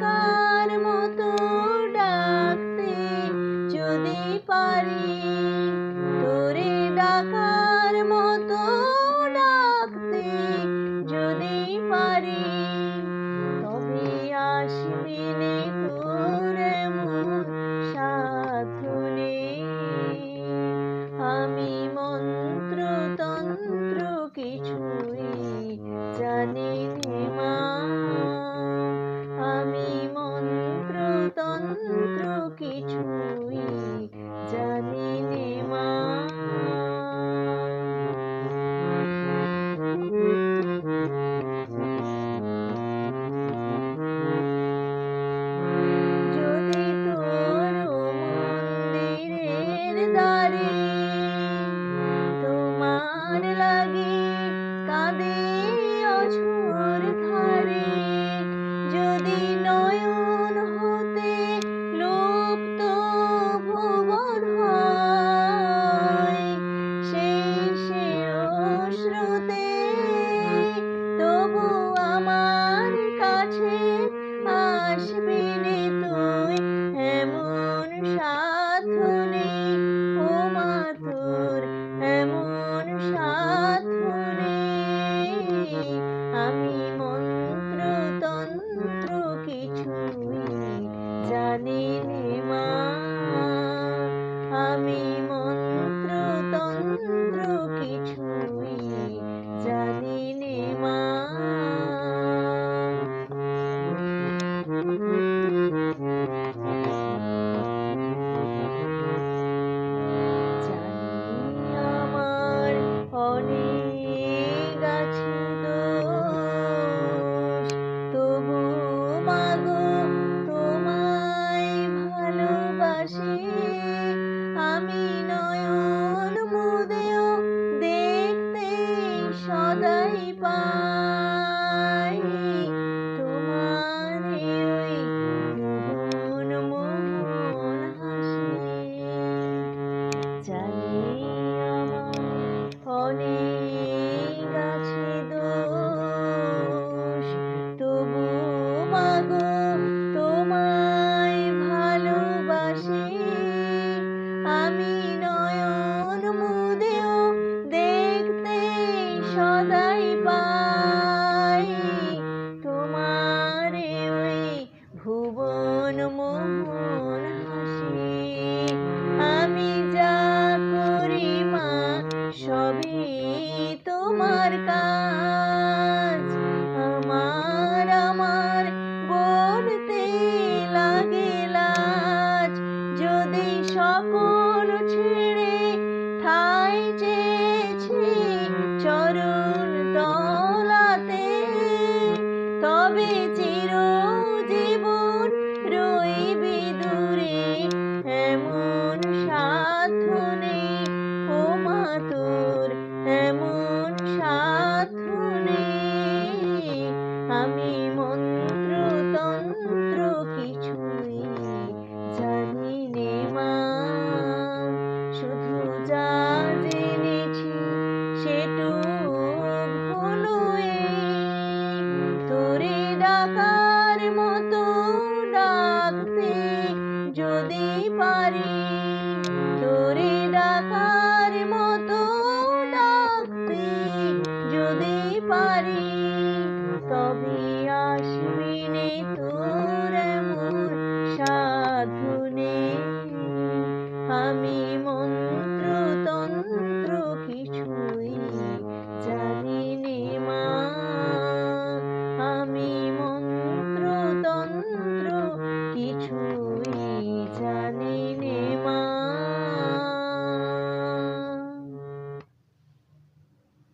Có Ashmi. মাগো তোমার কাজ। তোরে ডাকার মতো ডাকতে যদি পারি তোরে ডাকার মতো ডাকতে যদি পারি তবে beach